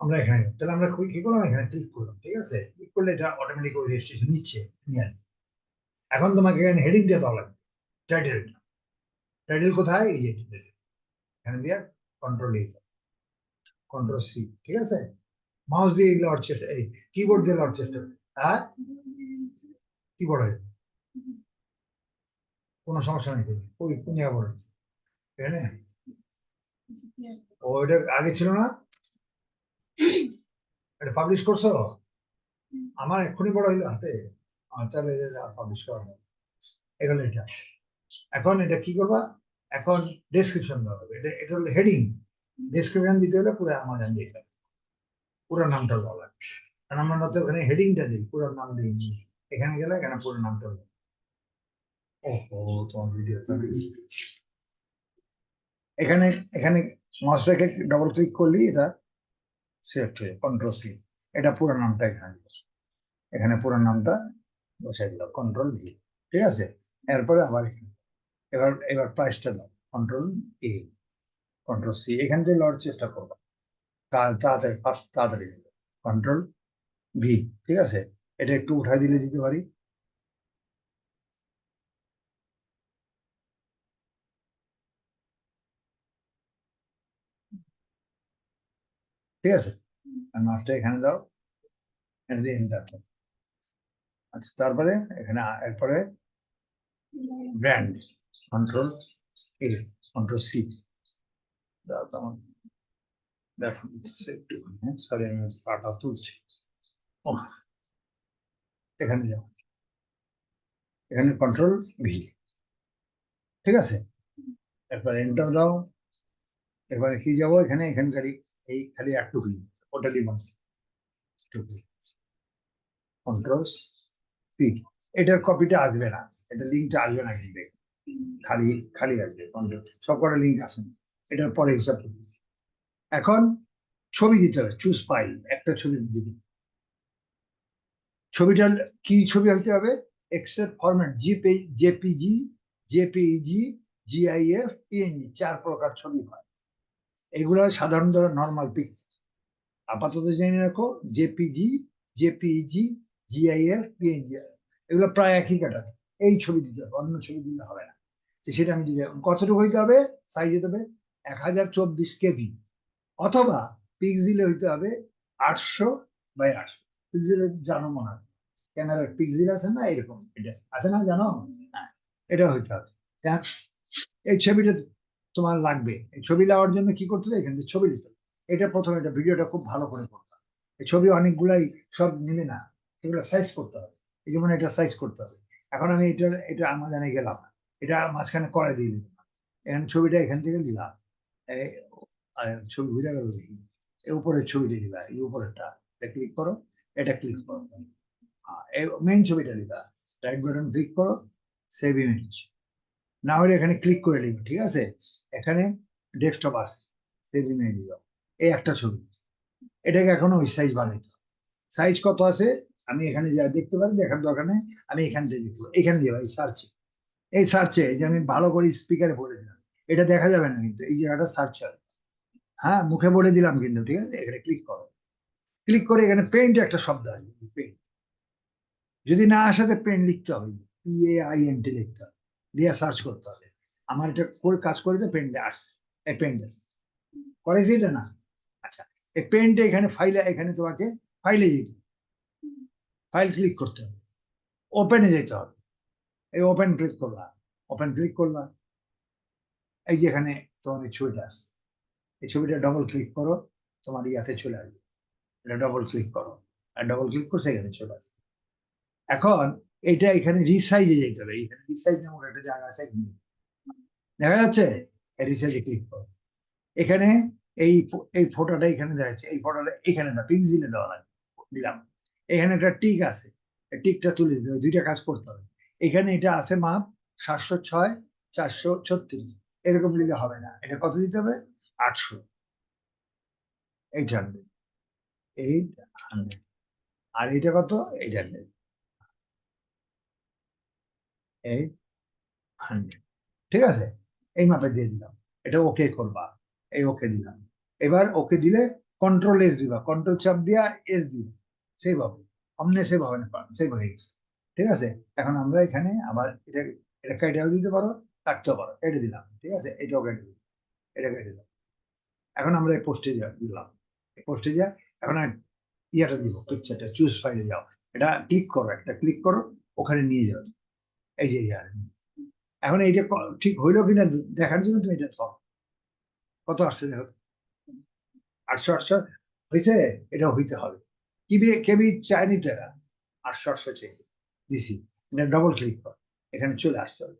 আমরা এখানে, তাহলে আমরা কি করলাম এখানে? ক্লিক করলাম, ঠিক আছে? ক্লিক করলে এটা অটোমেটিক ওই রেজিস্ট্রেশন নিচ্ছে, নিয়ে আসবে। এখন তোমাকে এখানে হেডিংটা দেওয়া লাগবে টাইটেলটা টাইটেল কোথায়? এই যে। এখানে দিয়ে কন্ট্রোল এই কন্ট্রোল সি ঠিক আছে? মাউস দিয়ে লড় চেষ্টা এই কিবোর্ড দিয়ে চেষ্টা হ্যাঁ কিবোর্ড হয়ে কোনো সমস্যা নেই। তুমি ওই কোন জায়গা এখানে ও এটা আগে ছিল না? এটা পাবলিশ করছ? আমার এক্ষুনি বড় হইল হাতে? তাহলে পাবলিশ করা যাবে এটা। এখন এটা কি করবা? এখন ডেসক্রিপশন দেওয়া হবে। এটা এটা হলো হেডিং ডেসক্রিপশন দিতে হলে পুরো আমাজন হবে। পুরো নামটা দেওয়া লাগবে। কারণ আমরা তো ওখানে হেডিংটা দিই। পুরো নাম দিই। এখানে গেলে এখানে পুরো নামটা ওহো, তোমার ভিডিও এখানে এখানে মাউসটাকে ডবল ক্লিক করলি এটা সিলেক্ট হয়ে কন্ট্রোল সি এটা পুরো নামটা এখানে এখানে পুরো নামটা বসাই দিল কন্ট্রোল ভি ঠিক আছে? এরপরে আবার এখানে এবার এবার প্রাইসটা দাও কন্ট্রোল এ কন্ট্রোল সি এখান থেকে লড়ার চেষ্টা করব তাড়াতাড়ি ফার্স্ট তাড়াতাড়ি। কন্ট্রোল ভি ঠিক আছে? এটা একটু উঠাই দিলে দিতে পারি। ঠিক আছে? আর মাছটা এখানে দাও। এখানে দিয়ে এন্টার আচ্ছা তারপরে এখানে এরপরে brand control A control C দাও তো আমার। ব্যথা দিতেছে একটু হ্যাঁ সরি আমি পাটা তুলছি। ও এখানে যাও। এখানে কন্ট্রোল ভি ঠিক আছে? এরপর এন্টার দাও। এবারে কি যাব এখানে? এখানকারই এই খালি একটু ওটা লিখুন কন্ট্রোল সি এটার কপিটা আসবে না, এটা লিঙ্কটা আসবে না কিন্তু খালি খালি আসবে কন্ট্রোল সব কটা লিঙ্ক আসে না। এটার পরে হিসাব করতেছি এখন ছবি দিতে হবে চুজ ফাইল একটা ছবি দিতে। ছবিটার কি ছবি হইতে হবে? Excel format GP JPG JPEG GIF PNG চার প্রকার ছবি হয়। এগুলো সাধারণত নর্মাল পিক আপাতত জেনে রাখো জেপিজি জেপিইজি জিআইএফ পিএনজি এগুলো প্রায় একই ক্যাটাগরি এই ছবি দিতে হবে, অন্য ছবি দিলে হবে না। তো সেটা আমি দিতে কতটুকু হইতে হবে? সাইজ হতে হবে এক হাজার চব্বিশ কেভি। অথবা পিক্সেলে হইতে হবে আটশো বাই আটশো। পিক্সেলের জানো মনে হয়? ক্যামেরার পিক্সেল আছে না এরকম? এটা আছে না জানো? হ্যাঁ এটা হইতে হবে। এই ছবিটা তোমার লাগবে। এই ছবি নেওয়ার জন্য কি করতে হবে? এখান থেকে ছবি নিতে এটা প্রথমে এটা ভিডিওটা খুব ভালো করে করতে এই ছবি অনেকগুলাই সব নেবে না। এগুলো সাইজ করতে হবে। এই যেমন এটা সাইজ করতে হবে। এখন আমি এটা এটা আমাজানে গেলাম। এটা মাঝখানে করে দিয়ে দিলাম। এখানে ছবিটা এখান থেকে দিলাম। ছবি ঘুরে গেল দেখি। উপরের ছবিটা দিবা এই উপরেরটা। এটা ক্লিক করো এটা ক্লিক করো। হ্যাঁ, মেইন ছবিটা দিবা। রাইট বাটন ক্লিক করো সেভ ইমেজ না হলে এখানে ক্লিক করে নিবে ঠিক আছে? এখানে ডেস্কটপ আছে ইমেজ দিল এই একটা ছবি। এটাকে এখনও ওই সাইজ বানাইতে সাইজ কত আছে? আমি এখানে যা দেখতে পারি, দেখার দরকার নেই, আমি এখান থেকে দেখতে পারি। এখানে যাব এই সার্চে এই সার্চে যে আমি ভালো করে স্পিকারে বলে দিলাম। এটা দেখা যাবে না কিন্তু, এই জায়গাটা সার্চ হবে হ্যাঁ মুখে বলে দিলাম কিন্তু, ঠিক আছে? এখানে ক্লিক করো। ক্লিক করে এখানে পেন্ট একটা শব্দ আসবে পেন্ট যদি না আসাতে পেন্ট লিখতে হবে। P A I N T লিখতে হবে। দিয়ে সার্চ করতে হবে। আমার এটা করে কাজ করে তো আসছে এই আসছে। করেছি এটা না? আচ্ছা এই পেন্টে এখানে ফাইলে এখানে তোমাকে ফাইলে যেতে ফাইল ক্লিক করতে হবে। ওপেনে যেতে হবে। এই ওপেন ক্লিক করলাম। ওপেন ক্লিক করলাম। এই যে এখানে তোমার এই ছবিটা আসছে। এই ছবিটা ডবল ক্লিক করো, তোমার ইয়াতে চলে আসবে। এটা ডবল ক্লিক করো। আর ডবল ক্লিক করছে, এখানে চলে আসবে। এখন এটা এখানে রিসাইজে যেতে হবে। এখানে রিসাইজ নামক একটা জায়গা আছে। দেখা যাচ্ছে? রিসাইজে ক্লিক করো। এখানে এই এই ফটোটা এখানে দেখা যাচ্ছে এই ফটোটা এখানে দাও পিক্সেলে দেওয়া লাগবে। দিলাম। এখানে একটা টিক আছে। টিকটা তুলে দিতে হবে। দুইটা কাজ করতে হবে। এখানে এটা আছে মাপ সাতশো ছয়, চারশো ছত্রিশ। এরকম দিলে হবে না। এটা কত দিতে হবে? আটশো। Eight hundred. Eight hundred. আর এটা কত? Eight hundred. এইট হান্ড্রেড ঠিক আছে? এই মাপে দিয়ে দিলাম। এটা ওকে করবা। এই ওকে দিলাম। এবার ওকে দিলে কন্ট্রোল এস দিবা। কন্ট্রোল চাপ দিয়া এস দিবা। সেভ হবে। অমনে সেভ হবে না গেছে। ঠিক আছে? এখন আমরা এখানে আবার এটা এটা কেটেও দিতে পারো, কাটতেও পারো। কেটে দিলাম। ঠিক আছে? এটাও কেটে দিলাম। এটা কেটে দিলাম। এখন আমরা এই পোস্টে দিলাম। এই পোস্টে যা, এখন ইয়েটা দিব পিকচারটা চুজ ফাইলে যাও। এটা ক্লিক করো, একটা ক্লিক করো, ওখানে নিয়ে যাও। এই যে এখন এইটা ঠিক হইল কিনা দেখার জন্য তুমি এটা ধরো। কত আসছে দেখো। আটশো আটশো হয়েছে এটা হইতে হবে। কিবি, কেবি চাইনি তো এরা। আটশো আটশো চাইছে। দিছি। এটা ডবল ক্লিক কর। এখানে চলে আসতে হবে।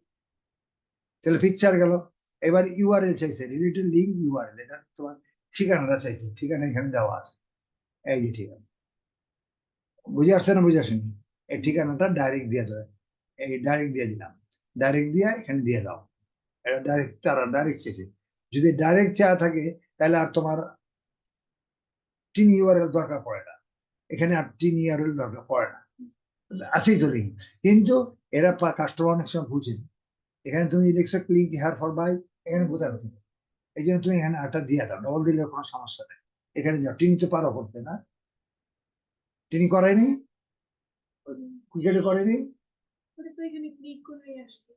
তাহলে পিকচার গেল। এবার ইউআরএল চাইছে। রিলেটেড লিঙ্ক ইউআরএল এটা তোমার ঠিকানাটা চাইছে। ঠিকানা এখানে দেওয়া আছে। এই যে ঠিকানা। বুঝে আসছে না বুঝে আসেনি? এই ঠিকানাটা ডাইরেক্ট দিয়ে দেবে। এই ডাইরেক্ট দিয়ে দিলাম। ডাইরেক্ট দিয়ে এখানে দিয়ে দাও। এটা ডাইরেক্ট তারা ডাইরেক্ট চেয়েছে যদি ডাইরেক্ট চাওয়া থাকে তাহলে আর তোমার টিন ইউআরএল দরকার পড়ে না। এখানে আর টিন ইউআরএল দরকার পড়ে না। আছেই তো লিঙ্ক কিন্তু এরা কাস্টমার অনেক সময় বুঝেন এখানে তুমি দেখছ ক্লিক হেয়ার ফর বাই এখানে কোথায় তুমি এই জন্য তুমি এখানে আটটা দিয়ে দাও। ডবল দিলে কোনো সমস্যা নেই। এখানে যাও। টিনি তো পারো করতে না। টিনি করায়নি? ক্রিকেটে করেনি ওটা তো এখানে ক্লিক করে আসতো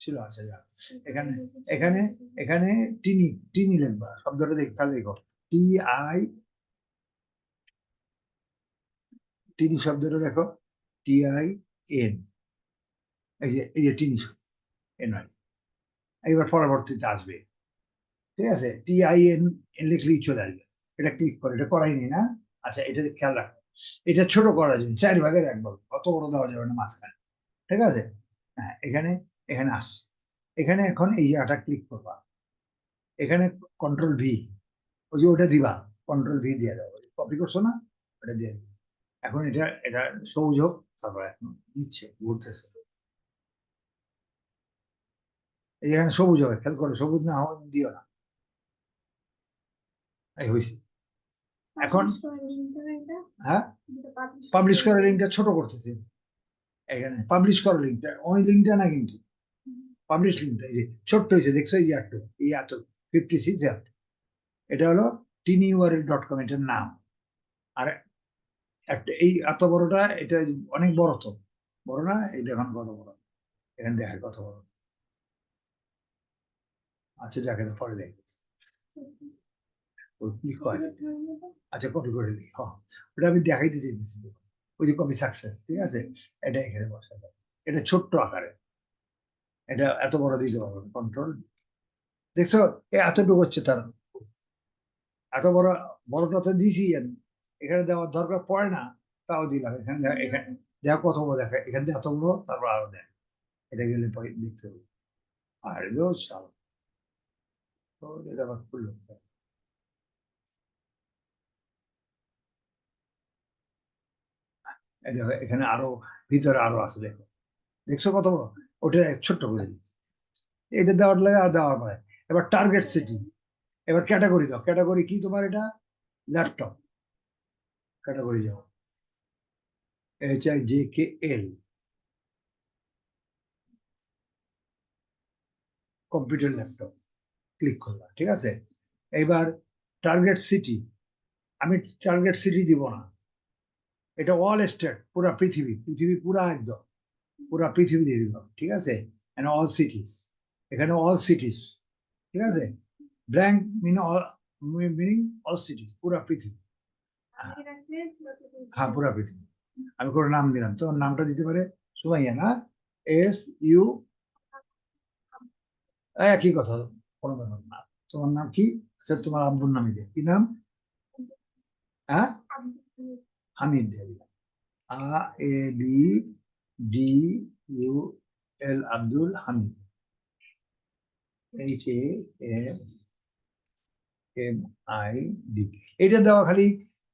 ছিল আচ্ছা যা এখানে এখানে এখানে টিনি টিনি লিখবা শব্দটা দেখ তাহলে দেখো টি আই টিনি শব্দটা দেখো টি আই এন এই যে এই যে টিনি শব্দ এন আই এইবার পরবর্তীতে আসবে ঠিক আছে টি আই এন এন লিখলেই চলে আসবে এটা ক্লিক করে এটা করাইনি না আচ্ছা এটা খেয়াল রাখো এটা ছোট করা যাবে চার ভাগের এক ভাগ। অত বড় দেওয়া যাবে না মাঝখানে। ঠিক আছে? হ্যাঁ এখানে এখানে আসছে। এখানে এখন এই জায়গাটা ক্লিক করবা। এখানে কন্ট্রোল ভি ওই যে ওটা দিবা। কন্ট্রোল ভি দিয়ে দাও। কপি করছ না? ওটা দিয়ে দিবা এখন এটা এটা সবুজ হোক। তারপর এখন দিচ্ছে, ঘুরতেছে। এখানে সবুজ হবে। খেয়াল করো, সবুজ না হওয়া দিও না। এই হয়েছে এখন- হ্যাঁ? পাবলিশ করার লিঙ্কটা। ছোট করতেছি। এখানে পাবলিশ করার লিঙ্কটা। ওই লিঙ্কটা না কিন্তু? পাবলিশ লিঙ্কটা এই যে ছোট্ট হয়েছে দেখছ এই যে এই এত ফিফটি সিক্স এটা হলো টিনি ইউআরএল ডট কম এটার নাম। আর একটা এই এত বড়টা এটা অনেক বড় তো। বড় না এই দেখুন কত বড়? এখানে দেখার কত বড়? আচ্ছা যাকে পরে দেখ। আচ্ছা কপি করে দিই হ্যাঁ। ওটা আমি দেখাইতে চাইতেছি ওই যে কপি সাকসেস ঠিক আছে? এটা এখানে বসা এটা ছোট্ট আকারে। এটা এত বড় দিতে পারব কন্ট্রোল দেখছ এতটুকু হচ্ছে তার এত বড় বড়টা তো দিছি আমি। এখানে দেওয়ার দরকার পড়ে না তাও দিলাম। এখানে দেখ- এখানে দেখো কত বড় দেখা এখান থেকে এত বড় তারপর আরও দেখ। এটা গেলে দেখতে হবে। আর এগুলো সব তো এটা আবার খুললো এই দেখো, এখানে আরও, ভিতরে আরও আছে, দেখো। দেখছ কত বড়? ওটা ছোট্ট করে এটা দেওয়ার লাগে আর দেওয়ার পরে এবার টার্গেট সিটি এবার ক্যাটাগরি দাও। ক্যাটাগরি কি তোমার এটা? ল্যাপটপ ক্যাটাগরি যাও। H I J K L computer laptop click করলাম ঠিক আছে? এবার টার্গেট সিটি আমি টার্গেট সিটি দিব না। এটা অল স্টেট পুরা পৃথিবী পৃথিবী পুরা একদম। পুরা পৃথিবী দিয়ে দিলাম ঠিক আছে? অ্যান্ড অল সিটিস এখানে অল সিটিস ঠিক আছে? Blank mean all meaning all cities পুরা পৃথিবী। হ্যাঁ পুরা পৃথিবী। আমি কোনো নাম দিলাম তোমার নামটা দিতে পারে? সুমাইয়া, না? এস ইউ একই কথা, কোনো ব্যাপার না। তোমার নাম কি? স্যার তোমার আব্বুর নামই দিয়ে কি নাম? হ্যাঁ? হামিদ দিয়ে দিলাম। আ A B D U L Abdul Hamid. H A M M I D. এটা দেওয়া খালি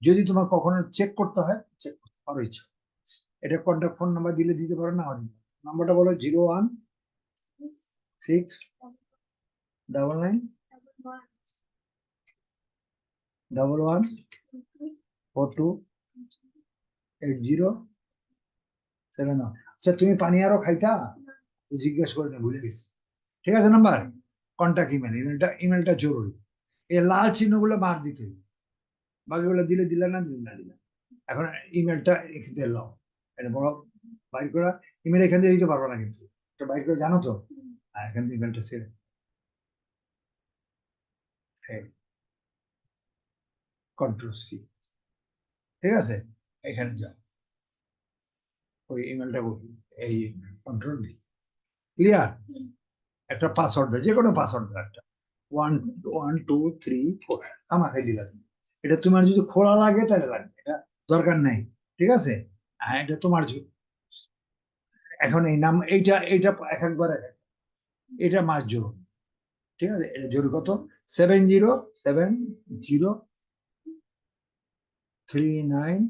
যদি তোমার কখনো চেক করতে হয় চেক করতে পারো ইচ্ছা। এটা কন্ট্যাক্ট ফোন নাম্বার দিলে দিতে পারো না নাম্বারটা বলো zero one six double nine double one four two আচ্ছা তুমি পানি আরও খাইতা জিজ্ঞেস করে না, ভুলে গেছি। ঠিক আছে, নাম্বার? কন্ট্যাক্ট ইমেল ইমেলটা ইমেলটা জরুরি। এই লাল চিহ্নগুলো মার দিতে বাকিগুলো দিলে দিলে না দিলে না, দিলে এখন ইমেলটা এখান লাও। এটা বড়, বাইর করা। ইমেল এখান থেকে দিতে পারব না কিন্তু। এটা বাইর করে জানো তো? এখান থেকে ইমেলটা সেরে কন্ট্রোল সি ঠিক আছে? এখানে যাও। ওই ইমেলটা এই কন্ট্রোল বি ক্লিয়ার একটা পাসওয়ার্ড দাও যে কোনো পাসওয়ার্ড দাও একটা। One one two three four আমাকে দিলা তুমি। এটা তোমার যদি খোলা লাগে তাহলে লাগবে, এটা দরকার নাই, ঠিক আছে? হ্যাঁ এটা তোমার এখন এই নাম, এইটা এইটা এক একবার এক এক। এটা মাস জোর। ঠিক আছে? এটা জোর কত? Seven zero seven zero three nine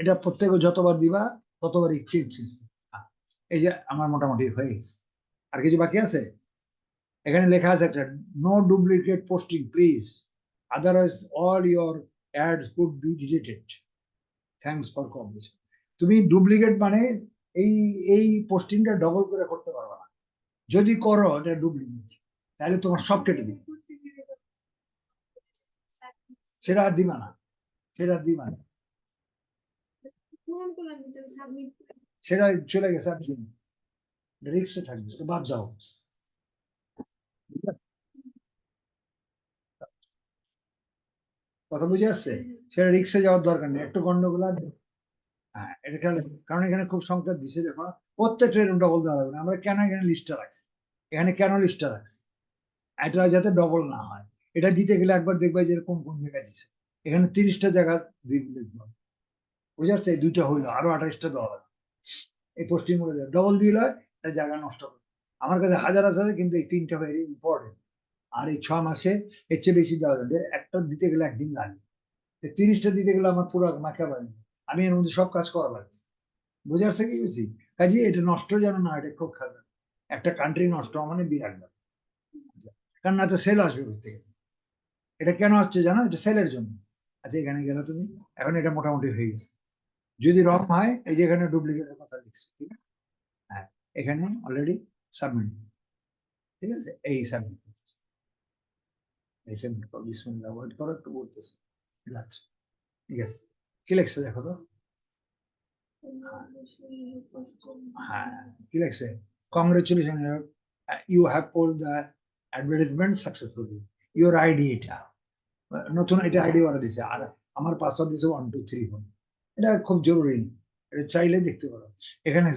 এটা প্রত্যেকে যতবার দিবা ততবার ইচ্ছে ইচ্ছে এই যে আমার মোটামুটি হয়ে গেছে। আর কিছু বাকি আছে? এখানে লেখা আছে একটা no duplicate posting please otherwise all your ads could be deleted thanks for competition তুমি ডুপ্লিকেট মানে এই এই পোস্টিংটা ডবল করে করতে পারবে না। যদি করো, এটা ডুপ্লিকেট তাহলে তোমার সব কেটে দিবে। সেটা আর দিবা না। সেটা আর দিবা না। সেটা চলে গেছে আপনি রিক্সে থাকবে বাদ দাও। কথা বুঝে আসছে? সেটা রিক্সে যাওয়ার দরকার নেই। একটু গন্ডগোল আর হ্যাঁ এটা খেয়াল কারণ এখানে খুব সংখ্যা দিছে, দেখো প্রত্যেকটা এরকম ডবল দেওয়া লাগবে না। আমরা কেন এখানে লিস্টটা রাখছি? এখানে কেন লিস্টটা রাখছি? এটা যাতে ডবল না হয়। এটা দিতে গেলে একবার দেখবে যে এরকম কোন জায়গায় দিছে। এখানে তিরিশটা জায়গা লিখব বুঝে এই দুইটা হইল, আরও আঠাশটা দেওয়া হবে। এই গুলো ডবল দিলে এটা জায়গা নষ্ট করে আমার কাছে হাজার আছে, কিন্তু এই তিনটা ভেরি ইম্পর্টেন্ট আর এই ছ মাসে এর চেয়ে বেশি দেওয়া যাবে। একটা দিতে গেলে একদিন লাগে তিরিশটা দিতে গেলে আমার পুরো মাখা পারি আমি এর মধ্যে সব কাজ করা লাগবে। বুঝে আসছে কি বুঝছি? কাজে এটা নষ্ট যেন না এটা খুব খারাপ। একটা কান্ট্রি নষ্ট মানে বিরাট ব্যাপার। কারণ না তো সেল আসবে থেকে এটা কেন হচ্ছে জানো? এটা সেলের জন্য। আচ্ছা এখানে গেলে তুমি? এখন এটা মোটামুটি হয়ে গেছে। যদি রং হয়, এই যে এখানে ডুপ্লিকেটের কথা লিখছে, ঠিক আছে? হ্যাঁ এখানে অলরেডি সাবমিট ঠিক আছে? এই সাবমিট সাবমিট করো একটু ঠিক আছে? দেখো তো? হ্যাঁ কি লিখছে? Congratulation you have poll the advertisement successfully your ID এটা। নতুন এটা আইডি ওরা দিছে। আর আমার পাসওয়ার্ড দিছে ওয়ান টু থ্রি ফোর এটা খুব জরুরি। এটা চাইলে দেখতে পারো। এখানে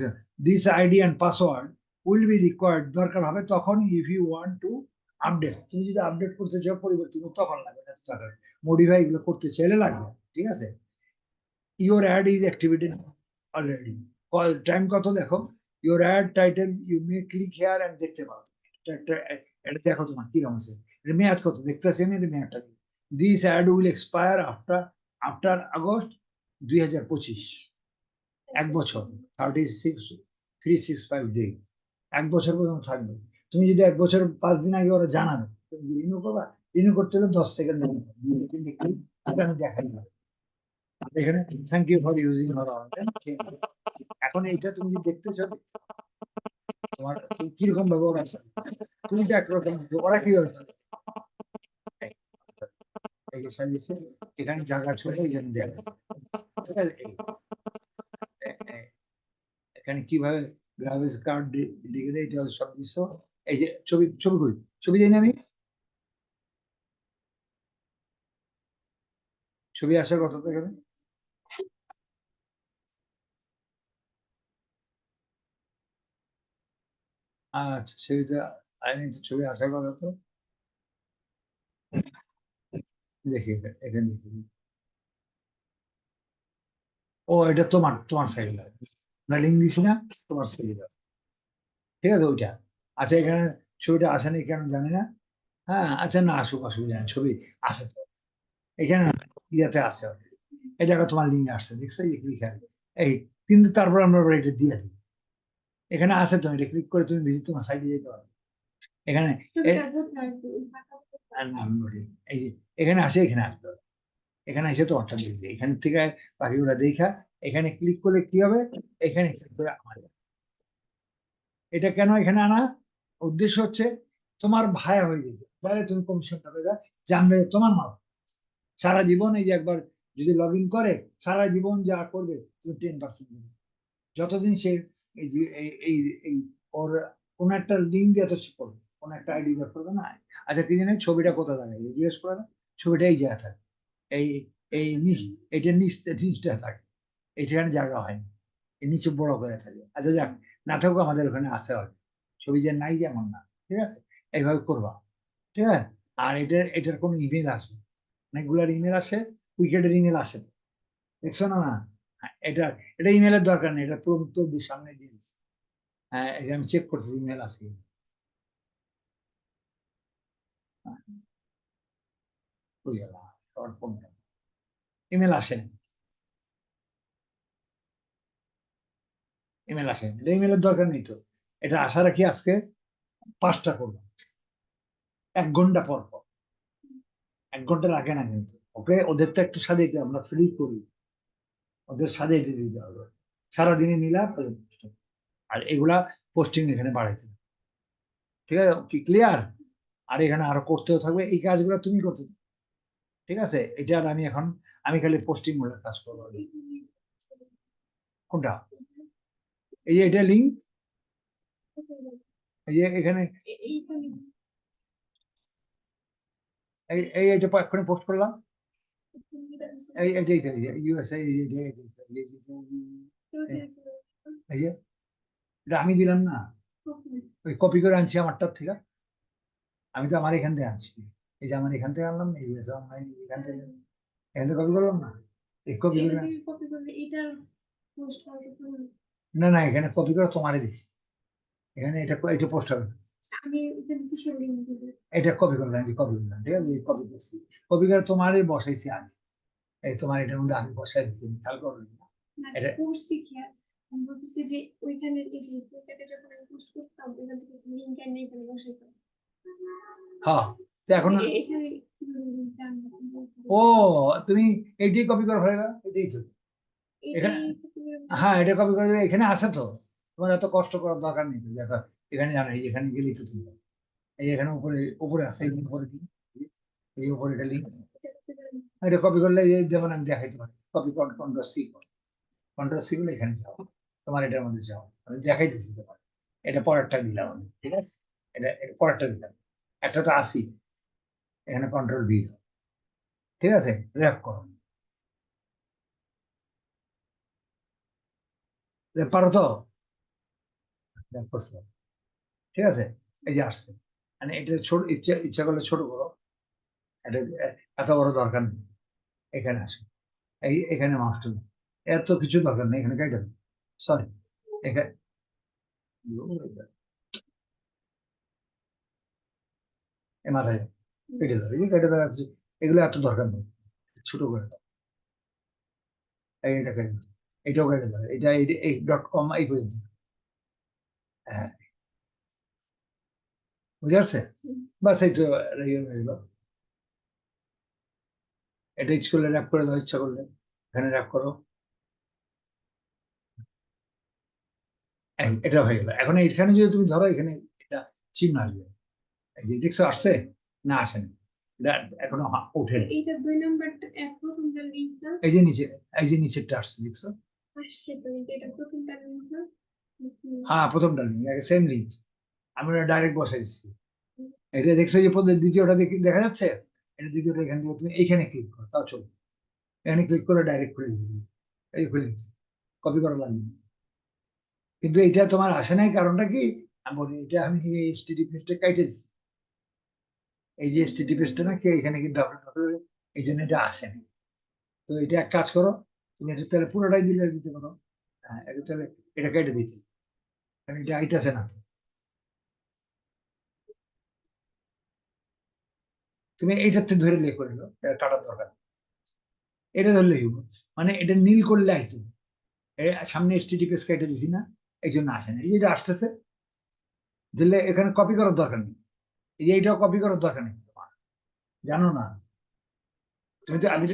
this ID and password will be required দরকার হবে তখন if you want to update তুমি যদি আপডেট করতে চাও পরিবর্তন তখন লাগবে না দরকার মডিফাই এগুলো করতে চাইলে লাগবে, ঠিক আছে? Your ad is activated already time কত দেখো? Your ad title you may click here and দেখতে একটা, এটা দেখো তোমার, কীরকম আছে এটা মেয়াদ কত? দেখতেছি আমি এটা মেয়াদটা this ad will expire after after August দুই হাজার পঁচিশ। এক বছর thirty six three six five days এক বছর পর্যন্ত থাকবে। তুমি যদি এক বছর, পাঁচ দিন আগে ওরা জানাবে, তুমি রিনিউ করবা? রিনিউ করতে হলে দশ সেকেন্ড আমি দেখাই। না এখানে থ্যাংক ইউ ফর ইউজিং এখন এইটা তুমি দেখতে চাও তোমার তুমি কীরকম ব্যবহার আছে? তুমি তো একরকম ওরা যে সাজিয়েছে, এখানে জায়গা ছিল এই জন্য দেয়া ঠিক আছে? এই, এ- এ- এখানে কীভাবে গ্রাফিক্স কার্ড দেয় এটা সব এই যে ছবি ছবি কই ছবি দিই না আমি? ছবি আসার কথা তো এখানে আচ্ছা ছবি তো দেখি এখানে দেখি ও এটা তোমার তোমার না লিঙ্ক দিছি না তোমার ঠিক আছে ওইটা। আচ্ছা এখানে ছবিটা আসেনি কেন জানি না। হ্যাঁ আচ্ছা না আসুক অসুবিধা নেই ছবি আসে তো। এখানে না, ইয়াতে already। এই দেখো তোমার লিঙ্ক আসছে দেখছ? এই কিন্তু তারপর আমরা এটা দিয়ে দিই। এখানে আছে তো এটা ক্লিক করে তুমি ভিজিট তোমার সাইডে যেতে পারো এখানে এই যে এখানে আসে এখানে আসতে হবে এখানে এসে তো অর্থাৎ দেখবে এখান থেকে বাকিগুলো দেখা এখানে ক্লিক করলে কি হবে? এখানে ক্লিক করে আমার এটা কেন এখানে আনা? উদ্দেশ্য হচ্ছে তোমার ভায়া হয়ে যেতে। তাহলে তুমি কমিশনটা পেবে জানবে তোমার মাল সারা জীবন এই যে একবার যদি লগ ইন করে সারা জীবন যা করবে তুমি টেন পার্সেন্ট যতদিন সে এই যে, এই এই ওর, কোন একটা লিঙ্ক দিয়ে তো সে করবে কোন একটা আইডি দিয়ে করবে না? আচ্ছা কি জানি ছবিটা কোথায় থাকে? জিজ্ঞেস করে না? ছবিটা এই জায়গায় থাকে। এই এই নিচ এটা নিচ, নিচটা থাকে। এইখানে জায়গা হয় না নিচে বড় করে থাকে। আচ্ছা যাক, না থাকুক আমাদের ওখানে আসতে হবে। ছবি যে নাই যেমন না, ঠিক আছে? এইভাবে করবা, ঠিক আছে? আর এটার এটার কোনো ইমেল আসবে অনেকগুলার ইমেল আসে, উইকেটের ইমেল আসে দেখছ না না? এটা এটা ইমেলের দরকার নেই, এটা পুরো তো সামনে দিচ্ছি। হ্যাঁ আমি চেক করতেছি ইমেল আছে? ইমেল আসেনি। ইমেল আসেনি। এটা ইমেলের দরকার নেই তো। এটা আশা রাখি আজকে পাঁচটা করব এক ঘণ্টা পর পর। এক ঘণ্টার আগে না কিন্তু। ওকে, ওদেরটা একটু সাজাইতে আমরা ফ্রি করি। ওদের সাজাইতে দিতে হবে। সারাদিনে নিলাম আর এগুলা পোস্টিং এখানে বাড়াইতে। ঠিক আছে? কি ক্লিয়ার আর এখানে আরও করতেও থাকবে। এই কাজগুলো তুমি করতে ঠিক আছে? এটা আর আমি এখন আমি খালি পোস্টিংগুলোর কাজ করব। কোনটা? এই যে এটা লিঙ্ক এই যে এখানে এই এই এটা এক্ষুনি পোস্ট করলাম এটা দিছে। এই এটাই তো ইউএসএ এই যে এটা- আমি দিলাম না। ওই কপি করে আনছি আমারটার থেকে। আমি তো আমার এখান থেকে আনছি। এই যে আমার এখান থেকে আনলাম না ইউএসএ অনলাইন এখান থেকে এখান থেকে কপি করলাম না? এই কপি করে না। না এখানে কপি করে তোমারে দিছি এখানে এটা এটা পোস্ট হবে দিব? এটা কপি করলাম যে কপি করলাম ঠিক আছে? কপি করছি। কপি করে তোমারই বসাইছি আমি। এই তোমার এটার মধ্যে আমি বসাই দিচ্ছি খেয়াল করো না। এটা- করছি কি আমি বলতেছি যে ওইখানে এই যে ওইটাতে যখন আমি পোস্ট করতাম ওইখান থেকে লিঙ্ক এনে এখানে বসাইতাম হ্যাঁ ও তুমি এইটাই কপি করে এটাই তো। হ্যাঁ এটা কপি করে দেবে এখানে আছে তো। তোমার এত কষ্ট করার দরকার নেই দেখো এখানে জানো এই এখানে গেলেই তো তুমি। এই এখানে উপরে উপরে আসে এই উপরে কি? এই উপরে এটা লিঙ্ক এটা কপি করলে এই যেমন আমি দেখাইতে পারি। Copy control C control C করলে এখানে যাও। তোমার এটার মধ্যে যাও। আমি দেখাইতেছি তোমার এটা পরেরটা দিলাম আমি, ঠিক আছে? এটা পরেরটা দিলাম। একটা তো আসি এখানে কন্ট্রোল বি দাও। ঠিক আছে? র্যাপ করো। পারো তো? ঠিক আছে? এই যে আসছে। মানে এটা ছোট ইচ্ছা ইচ্ছা করলে ছোট করো। এটা এত বড় দরকার নেই। এখানে আসে। এই এখানে মাস্টার এত কিছু দরকার নেই এখানে কেটে সরি এখানে মাথায় কেটে দাও কেটে দাও এগুলো এত দরকার নেই ছোট করে দাও। এটা কেটে দাও এটাও কেটে দাও এটা এই- ডট কম এই পর্যন্ত হ্যাঁ। বুঝে আসছে? বাস এই তো গেল এটা ইচ্ছে করলে র্যাপ করে দাও ইচ্ছা করলে। এখানে র্যাপ করো। এই, এটা হয়ে গেল। এখন এখানে যদি তুমি ধরো এখানে এটা চিহ্ন আসবে। এই যে দেখছ আসছে? না আসেনি। এটা এখনও এইটা দুই নাম্বারটা লিঙ্কটা এই যে নিচে এই যে নিচেরটা আসছে দেখছ? আসছে তো কিন্তু এটা প্রথমটা লিঙ্কটা হ্যাঁ প্রথমটা লিঙ্ক সেম লিঙ্ক আমি ওটা ডাইরেক্ট বসাই দিচ্ছি। এটা দেখছ যে দ্বিতীয়টা দেখি- দেখা যাচ্ছে? এটা দ্বিতীয়টা এখান থেকে তুমি এইখানে ক্লিক করো, তাও চলবে। এখানে ক্লিক করে ডাইরেক্ট খুলে দিবি এই খুলে দিচ্ছি কপি করা লাগবে। না। কিন্তু এটা তোমার আসে নাই কারণটা কি? আমি বলি, এটা আমি এই এসটিডি পেজটা দিচ্ছি এই যে এসটিডি পেজটা না, কি এখানে কি ডাবল ডাবল এই জন্য এটা আসে আসেনি তো এটা এক কাজ করো, তুমি এটা তাহলে পুরোটাই দিলে দিতে পারো। হ্যাঁ এটা তাহলে এটা কেটে দিতে। কারণ এটা আইতেছে না তো। তুমি এইটাতে ধরে লে করে নিলো কাটার দরকার এটা ধরলেই হব? মানে এটা নীল করলে আইতো এ সামনে এসটিডি পেজ কেটে দিছি না, এই জন্য আসে না। এই যে এটা আসতেছে দিলে এখানে কপি করার দরকার নেই। এই যে এইটাও কপি করার দরকার নেই। তোমার জানো না? তুমি তো আমি।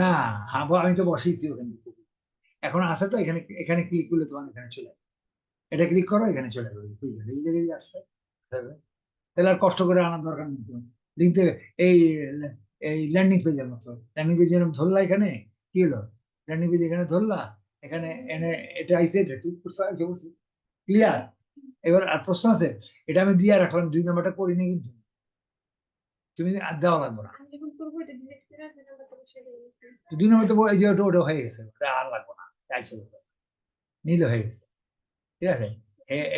না হাবো আমি তো বসেইছি ওখানে। এখন আসে তো, এখানে এখানে ক্লিক করলে তোমার এখানে চলে। এটা ক্লিক করো, এখানে চলে যাবে এই জায়গায় আসছে তাহলে আর কষ্ট করে আনার দরকার নেই লিঙ্ক থেকে এই এই ল্যান্ডিং পেজের মতো। ল্যান্ডিং পেজ এরকম ধরলা এখানে? কি হলো? ল্যান্ডিং পেজ এখানে ধরলা? এখানে এনে এটা আইসে এটা ঠিক করছে ক্লিয়ার এবার আর প্রশ্ন আছে এটা আমি দিয়ে রাখলাম দুই নাম্বারটা করিনি কিন্তু। তুমি আর দেওয়া লাগবে না। দুই নম্বর তো এই যে ওটা ওটা হয়ে গেছে। ওটা আর লাগবে না। চাইছে নীল হয়ে গেছে। ঠিক আছে?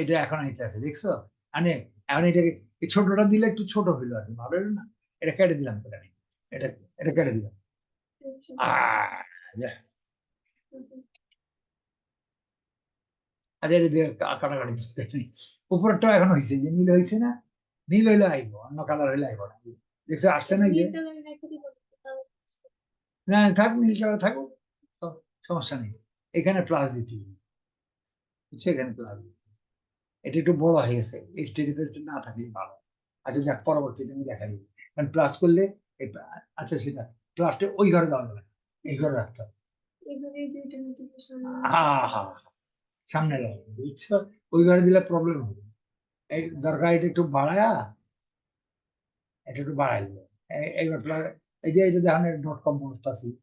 এটা এখন আইতে আছে দেখছ? মানে এখন এটাকে ছোটটা দিলে একটু ছোট হইল আর কি, ভালো হলো না? এটা কেটে দিলাম তো আমি। এটা এটা কেটে দিলাম। আচ্ছা এটা দিয়ে কাটাকাটি উপরেরটা এখন হয়েছে যে নীল হয়েছে না? নীল হইলে আইবো, অন্য কালার হইলে আইবো না। দেখছ, আসছে না যে? না থাক নীল কালার থাকুক সমস্যা নেই। এখানে প্লাস দিতে। বুঝছ? এখানে প্লাস দিতে। এটা একটু বড় হয়ে গেছে না থাকলে ভালো। আচ্ছা যাক পরবর্তীতে আমি দেখা দিই কারণ প্লাস করলে আচ্ছা সেটা প্লাসটা ওই ঘরে দেওয়া যাবে না, এই ঘরে রাখতে হবে। সামনে বুঝছ? ওই ঘরে দিলে প্রবলেম হবে এই দরকার এটা একটু বাড়ায়া এটা একটু বাড়াই দিবে। এই- এইবার প্লা- এই যে এটা দেখেন ডট কম বসতেছি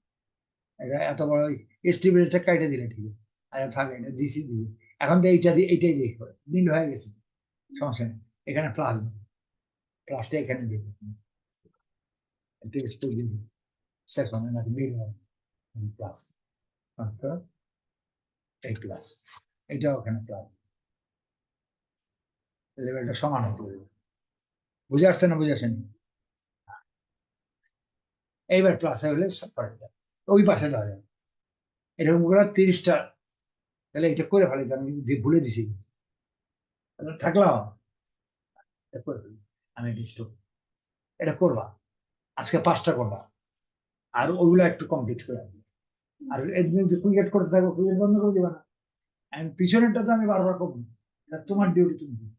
এটা এত বড় এস্টিমেটটা কাটে দিলে ঠিক আছে আর থাকে এটা দিছি দিছি। এখন তো এইটা দিয়ে, এইটাই দেখো নীল হয়ে গেছে। সমস্যা নেই। এখানে প্লাস দেবো। প্লাসটা এখানে স্পেস দিব। শেষ মানে নাকি মিল হবে। প্লাস এই প্লাস এটাও ওখানে প্লাস লেভেলটা সমান হতে হবে। বুঝে আসছে না বুঝে আসেনি? এইবার প্লাসে হলে ওই পাশে যাবে। এরকম করে তিরিশটা তাহলে এটা করে ফেলে আমি ভুলে দিছি। থাকলাম। আমি stop। এটা করবা। আজকে পাঁচটা করবা। আর ওগুলো একটু কমপ্লিট করে আসবে আর একদিন যে ক্রিকেট করতে থাকব ক্রিকেট বন্ধ করে দিবা না। আমি পিছনেরটা তো আমি বারবার করব। এটা তোমার ডিউটি তুমি।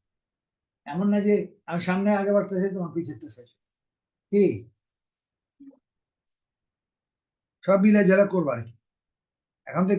এমন না যে আমি সামনে আগে বাড়তেছি, তোমার পিছেরটা শেষ। কি? সব মিলে যারা করব আর কি। এখন তো